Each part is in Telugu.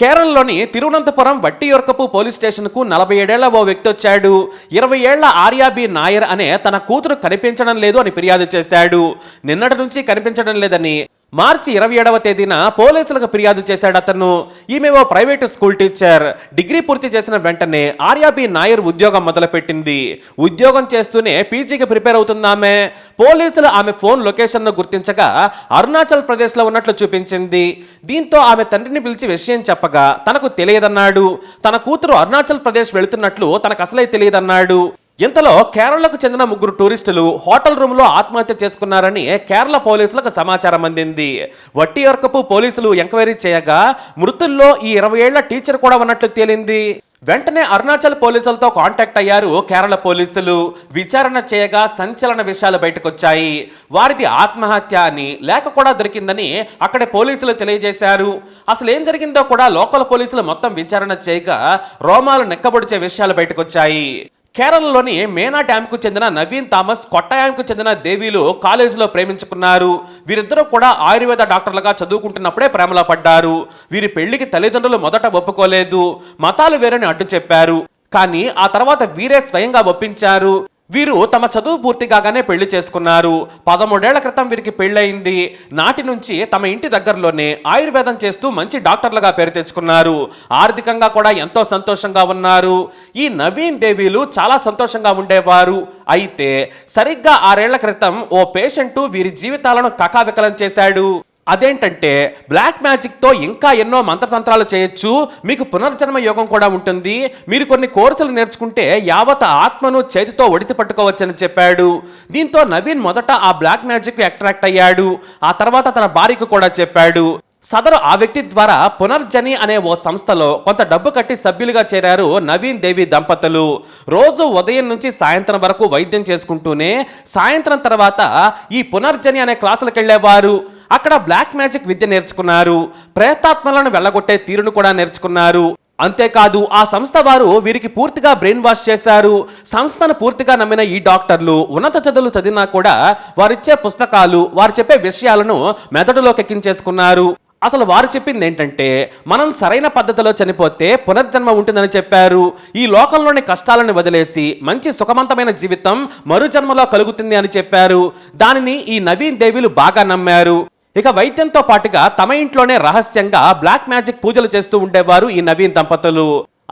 కేరళలోని తిరువనంతపురం వట్టియొరకపు పోలీస్ స్టేషన్కు నలభై ఏడేళ్ళ ఓ వ్యక్తి వచ్చాడు. ఇరవై ఏళ్ళ ఆర్యాబి నాయర్ అనే తన కూతురు కనిపించడం లేదు అని ఫిర్యాదు చేశాడు. నిన్నటి నుంచి కనిపించడం లేదని మార్చి ఇరవై ఏడవ తేదీన పోలీసులకు ఫిర్యాదు చేశాడు అతను. ఈమె ఓ ప్రైవేటు స్కూల్ టీచర్. డిగ్రీ పూర్తి చేసిన వెంటనే ఆర్యాబి నాయర్ ఉద్యోగం మొదలుపెట్టింది. ఉద్యోగం చేస్తూనే పీజీకి ప్రిపేర్ అవుతుంది ఆమె. పోలీసులు ఆమె ఫోన్ లొకేషన్ను గుర్తించగా అరుణాచల్ ప్రదేశ్లో ఉన్నట్లు చూపించింది. దీంతో ఆమె తండ్రిని పిలిచి విషయం చెప్పగా తనకు తెలియదన్నాడు. తన కూతురు అరుణాచల్ ప్రదేశ్ వెళుతున్నట్లు తనకు అసలే తెలియదన్నాడు. ఇంతలో కేరళకు చెందిన ముగ్గురు టూరిస్టులు హోటల్ రూమ్లో ఆత్మహత్య చేసుకున్నారని కేరళ పోలీసులకు సమాచారం అందింది. వట్టియర్కపు పోలీసులు ఎంక్వైరీ చేయగా మృతుల్లో ఈ ఇరవై ఏళ్ళ టీచర్ కూడా ఉన్నట్లు తేలింది. వెంటనే అరుణాచల్ పోలీసులతో కాంటాక్ట్ అయ్యారు కేరళ పోలీసులు. విచారణ చేయగా సంచలన విషయాలు బయటకొచ్చాయి. వారిది ఆత్మహత్య అని లేక కూడా దొరికిందని అక్కడే పోలీసులు తెలియజేశారు. అసలు ఏం జరిగిందో కూడా లోకల్ పోలీసులు మొత్తం విచారణ చేయగా రోమాలు నెక్కబొడిచే విషయాలు బయటకొచ్చాయి. కేరళలోని మేనా డ్యామ్కు చెందిన నవీన్ థామస్ కొట్టాయంకు చెందిన దేవీలు కాలేజీలో ప్రేమించుకున్నారు. వీరిద్దరూ కూడా ఆయుర్వేద డాక్టర్లుగా చదువుకుంటున్నప్పుడే ప్రేమలో పడ్డారు. వీరి పెళ్ళికి తల్లిదండ్రులు మొదట ఒప్పుకోలేదు. మతాలు వేరని అడ్డు చెప్పారు. కానీ ఆ తర్వాత వీరే స్వయంగా ఒప్పించారు. వీరు తమ చదువు పూర్తి కాగానే పెళ్ళి చేసుకున్నారు. పదమూడేళ్ళ క్రితం వీరికి పెళ్ళయింది. నాటి నుంచి తమ ఇంటి దగ్గరలోనే ఆయుర్వేదం చేస్తూ మంచి డాక్టర్లుగా పేరు తెచ్చుకున్నారు. ఆర్థికంగా కూడా ఎంతో సంతోషంగా ఉన్నారు. ఈ నవీన్ దేవీలు చాలా సంతోషంగా ఉండేవారు. అయితే సరిగ్గా ఆరేళ్ళ క్రితం ఓ పేషెంట్ వీరి జీవితాలను కకావికలం చేశాడు. అదేంటంటే బ్లాక్ మ్యాజిక్తో ఇంకా ఎన్నో మంత్రతంత్రాలు చేయొచ్చు మీకు పునర్జన్మ యోగం కూడా ఉంటుంది. మీరు కొన్ని కోర్సులు నేర్చుకుంటే యావత ఆత్మను చేతితో ఒడిసి పట్టుకోవచ్చని చెప్పాడు. దీంతో నవీన్ మొదట ఆ బ్లాక్ మ్యాజిక్ అట్రాక్ట్ అయ్యాడు. ఆ తర్వాత తన భార్యకు కూడా చెప్పాడు. సదరు ఆ వ్యక్తి ద్వారా పునర్జని అనే ఓ సంస్థలో కొంత డబ్బు కట్టి సభ్యులుగా చేరారు నవీన్ దేవి దంపతులు. రోజు ఉదయం నుంచి సాయంత్రం వరకు వైద్యం చేసుకుంటూనే సాయంత్రం తర్వాత ఈ పునర్జని అనే క్లాసులకు వెళ్ళేవారు అక్కడ బ్లాక్ మ్యాజిక్ విద్య నేర్చుకున్నారు ప్రేతాత్మలను వెళ్ళగొట్టే తీరును కూడా నేర్చుకున్నారు. అంతేకాదు ఆ సంస్థ వారు వీరికి పూర్తిగా బ్రెయిన్ వాష్ చేశారు. సంస్థను పూర్తిగా నమ్మిన ఈ డాక్టర్లు ఉన్నత చదువులు చదివినా కూడా వారిచ్చే పుస్తకాలు వారు చెప్పే విషయాలను మెదడులోకి ఎక్కించేసుకున్నారు. అసలు వారు చెప్పింది ఏంటంటే మనం సరైన పద్ధతిలో చనిపోతే పునర్జన్మ ఉంటుందని చెప్పారు. ఈ లోకంలోని కష్టాలను వదిలేసి మంచి సుఖవంతమైన జీవితం మరు జన్మలో కలుగుతుంది అని చెప్పారు. దానిని ఈ నవీన్ దేవీలు బాగా నమ్మారు. ఇక వైద్యంతో పాటుగా తమ ఇంట్లోనే రహస్యంగా బ్లాక్ మ్యాజిక్ పూజలు చేస్తూ ఉండేవారు ఈ నవీన్ దంపతులు.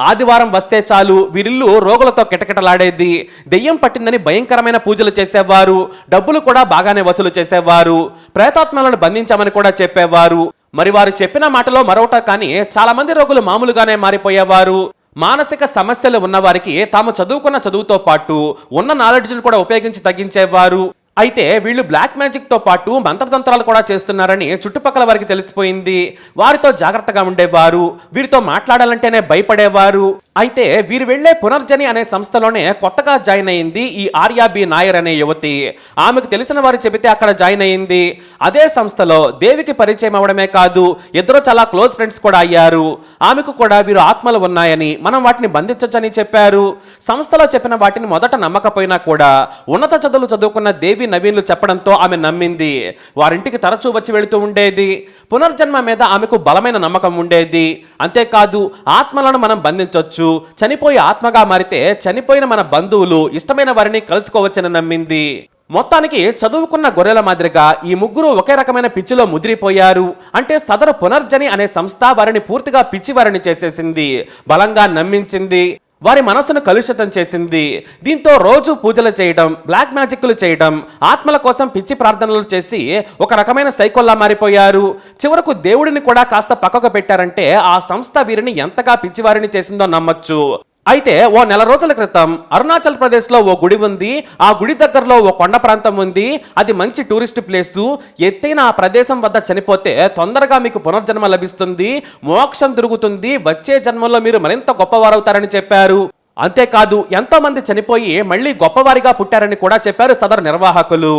ఆదివారం వస్తే చాలు వీరిల్లు రోగులతో కిటకిటలాడేది. దెయ్యం పట్టిందని భయంకరమైన పూజలు చేసేవారు. డబ్బులు కూడా బాగానే వసూలు చేసేవారు. ప్రేతాత్మలను బంధించామని కూడా చెప్పేవారు. మరి వారు చెప్పిన మాటలో మరొకట కానీ చాలా మంది రోగులు మామూలుగానే మారిపోయేవారు. మానసిక సమస్యలు ఉన్నవారికి తాము చదువుకున్న చదువుతో పాటు ఉన్న నాలెడ్జ్ను కూడా ఉపయోగించి తగ్గించేవారు. అయితే వీళ్ళు బ్లాక్ మ్యాజిక్తో పాటు మంత్రతంత్రాలు కూడా చేస్తున్నారని చుట్టుపక్కల వారికి తెలిసిపోయింది. వారితో జాగ్రత్తగా ఉండేవారు. వీరితో మాట్లాడాలంటేనే భయపడేవారు. అయితే వీరు వెళ్ళే పునర్జని అనే సంస్థలోనే కొత్తగా జాయిన్ అయింది ఈ ఆర్యా బి నాయర్ అనే యువతి. ఆమెకు తెలిసిన వారు చెబితే అక్కడ జాయిన్ అయింది. అదే సంస్థలో దేవికి పరిచయం అవడమే కాదు ఇద్దరు చాలా క్లోజ్ ఫ్రెండ్స్ కూడా అయ్యారు. ఆమెకు కూడా వీరు ఆత్మలు ఉన్నాయని మనం వాటిని బంధించొచ్చని చెప్పారు. సంస్థలో చెప్పిన వాటిని మొదట నమ్మకపోయినా కూడా ఉన్నత చదువులు చదువుకున్న దేవి నవీన్లు చెప్పడంతో ఆమె నమ్మింది. వారింటికి తరచూ వచ్చి వెళుతూ ఉండేది. పునర్జన్మ మీద ఆమెకు బలమైన నమ్మకం ఉండేది. అంతేకాదు ఆత్మలను మనం బంధించవచ్చు చనిపోయి ఆత్మగా మారితే చనిపోయిన మన బంధువులు ఇష్టమైన వారిని కలుసుకోవచ్చని నమ్మింది. మొత్తానికి చదువుకున్న గొర్రెల మాదిరిగా ఈ ముగ్గురు ఒకే రకమైన పిచ్చిలో ముదిరిపోయారు. అంటే సదరు పునర్జని అనే సంస్థ వారిని పూర్తిగా పిచ్చి వారిని చేసేసింది. బలంగా నమ్మించింది. వారి మనసును కలుషితం చేసింది. దీంతో రోజు పూజలు చేయడం బ్లాక్ మ్యాజిక్లు చేయడం ఆత్మల కోసం పిచ్చి ప్రార్థనలు చేసి ఒక రకమైన సైకోల్లా మారిపోయారు. చివరకు దేవుడిని కూడా కాస్త పక్కకు పెట్టారంటే ఆ సంస్థ వీరిని ఎంతగా పిచ్చివారిని చేసిందో నమ్మచ్చు. అయితే ఓ నెల రోజుల క్రితం అరుణాచల్ ప్రదేశ్లో ఓ గుడి ఉంది. ఆ గుడి దగ్గరలో ఓ కొండ ప్రాంతం ఉంది. అది మంచి టూరిస్ట్ ప్లేసు. ఎత్తైన ఆ ప్రదేశం వద్ద చనిపోతే తొందరగా మీకు పునర్జన్మ లభిస్తుంది. మోక్షం దొరుకుతుంది వచ్చే జన్మలో మీరు మరింత గొప్పవారవుతారని చెప్పారు. అంతేకాదు ఎంతో మంది చనిపోయి మళ్ళీ గొప్పవారిగా పుట్టారని కూడా చెప్పారు సదరు నిర్వాహకులు.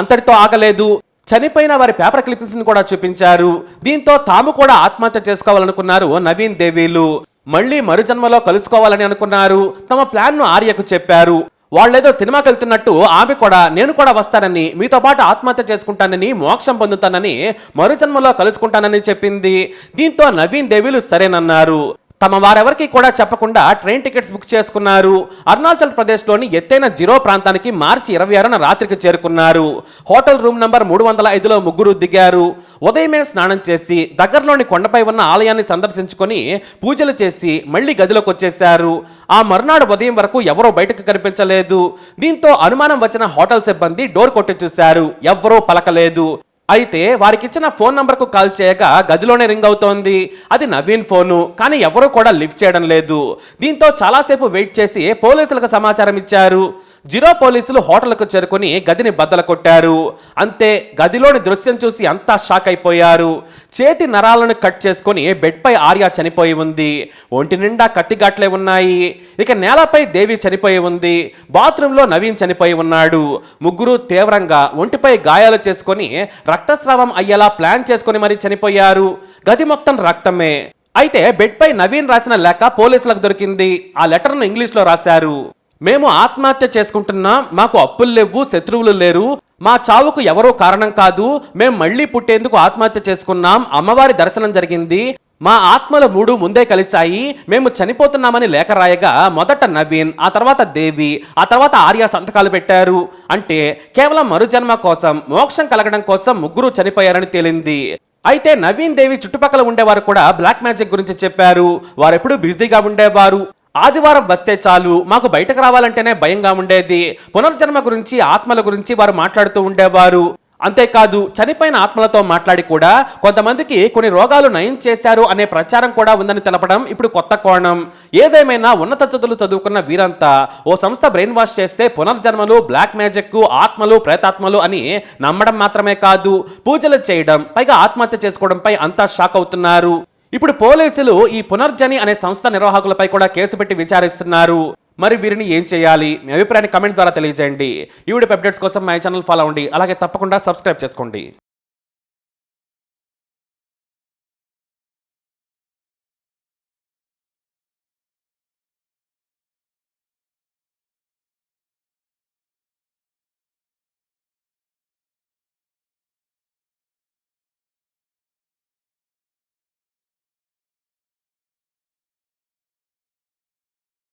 అంతటితో ఆగలేదు. చనిపోయిన వారి పేపర్ క్లిప్స్ని కూడా చూపించారు. దీంతో తాము కూడా ఆత్మహత్య చేసుకోవాలనుకున్నారు నవీన్ దేవీలు. మళ్ళీ మరుజన్మలో కలుసుకోవాలని అనుకున్నారు. తమ ప్లాన్ను ఆర్యకు చెప్పారు. వాళ్ళేదో సినిమాకి వెళ్తున్నట్టు ఆమె కూడా నేను కూడా వస్తానని మీతో పాటు ఆత్మహత్య చేసుకుంటానని మోక్షం పొందుతానని మరుజన్మలో కలుసుకుంటానని చెప్పింది. దీంతో నవీన్ దేవీలు సరేనన్నారు. తమ వారెవరికి కూడా చెప్పకుండా ట్రైన్ టికెట్స్ బుక్ చేసుకున్నారు. అరుణాచల్ ప్రదేశ్లోని ఎత్తైన జీరో ప్రాంతానికి మార్చి ఇరవై ఆరున రాత్రికి చేరుకున్నారు. హోటల్ రూమ్ నంబర్ మూడు వందల ఐదులో ముగ్గురు దిగారు. ఉదయమే స్నానం చేసి దగ్గరలోని కొండపై ఉన్న ఆలయాన్ని సందర్శించుకొని పూజలు చేసి మళ్ళీ గదిలోకి వచ్చేశారు. ఆ మరునాడు ఉదయం వరకు ఎవరో బయటకు కనిపించలేదు. దీంతో అనుమానం వచ్చిన హోటల్ సిబ్బంది డోర్ కొట్టి చూశారు. ఎవ్వరూ పలకలేదు. అయితే వారికిచ్చిన ఫోన్ నంబర్కు కాల్ చేయగా గదిలోనే రింగ్ అవుతోంది. అది నవీన్ ఫోను. కానీ ఎవరూ కూడా లిఫ్ట్ చేయడం లేదు. దీంతో చాలాసేపు వెయిట్ చేసి పోలీసులకు సమాచారం ఇచ్చారు. జిరో పోలీసులు హోటల్కు చేరుకుని గదిని బద్దలు కొట్టారు. అంతే గదిలోని దృశ్యం చూసి అంతా షాక్ అయిపోయారు. చేతి నరాలను కట్ చేసుకొని బెడ్పై ఆర్య చనిపోయి ఉంది. ఒంటి నిండా కత్తిగాట్లే ఉన్నాయి. ఇక నేలపై దేవి చనిపోయి ఉంది బాత్రూంలో నవీన్ చనిపోయి ఉన్నాడు. ముగ్గురు తీవ్రంగా ఒంటిపై గాయాలు చేసుకొని రక్తస్రావం అయ్యేలా ప్లాన్ చేసుకొని మరీ చనిపోయారు. గది మొత్తం రక్తమే. అయితే బెడ్పై నవీన్ రాసిన లేఖ పోలీసులకు దొరికింది. ఆ లెటర్ను ఇంగ్లీష్లో రాశారు. మేము ఆత్మహత్య చేసుకుంటున్నాం మాకు అప్పులు లేవు శత్రువులు లేరు. మా చావుకు ఎవరో కారణం కాదు. మేము మళ్ళీ పుట్టేందుకు ఆత్మహత్య చేసుకున్నాం. అమ్మవారి దర్శనం జరిగింది. మా ఆత్మల మూడు ముందే కలిశాయి మేము చనిపోతున్నామని లేఖ రాయగా మొదట నవీన్ ఆ తర్వాత దేవి ఆ తర్వాత ఆర్య సంతకాలు పెట్టారు. అంటే కేవలం మరుజన్మ కోసం మోక్షం కలగడం కోసం ముగ్గురు చనిపోయారని తేలింది. అయితే నవీన్ దేవి చుట్టుపక్కల ఉండేవారు కూడా బ్లాక్ మ్యాజిక్ గురించి చెప్పారు. వారెప్పుడు బిజీగా ఉండేవారు. ఆదివారం వస్తే చాలు మాకు బయటకు రావాలంటేనే భయంగా ఉండేది. పునర్జన్మ గురించి ఆత్మల గురించి వారు మాట్లాడుతూ ఉండేవారు. అంతేకాదు చనిపోయిన ఆత్మలతో మాట్లాడి కూడా కొంతమందికి కొన్ని రోగాలు నయం చేశారు అనే ప్రచారం కూడా ఉందని తెలపడం ఇప్పుడు కొత్త కోణం. ఏదేమైనా ఉన్నత చదువులు చదువుకున్న వీరంతా ఓ సంస్థ బ్రెయిన్ వాష్ చేస్తే పునర్జన్మలు బ్లాక్ మ్యాజిక్ ఆత్మలు ప్రేతాత్మలు అని నమ్మడం మాత్రమే కాదు పూజలు చేయడం పైగా ఆత్మహత్య చేసుకోవడంపై అంతా షాక్ అవుతున్నారు. ఇప్పుడు పోలీసులు ఈ పునర్జని అనే సంస్థ నిర్వాహకులపై కూడా కేసు పెట్టి విచారిస్తున్నారు. మరి వీరిని ఏం చేయాలి? మీ అభిప్రాయాన్ని కమెంట్ ద్వారా తెలియజేయండి. ఈవిడ అప్డేట్స్ కోసం మై ఛానల్ ఫాలో అవ్వండి. అలాగే తప్పకుండా సబ్స్క్రైబ్ చేసుకోండి.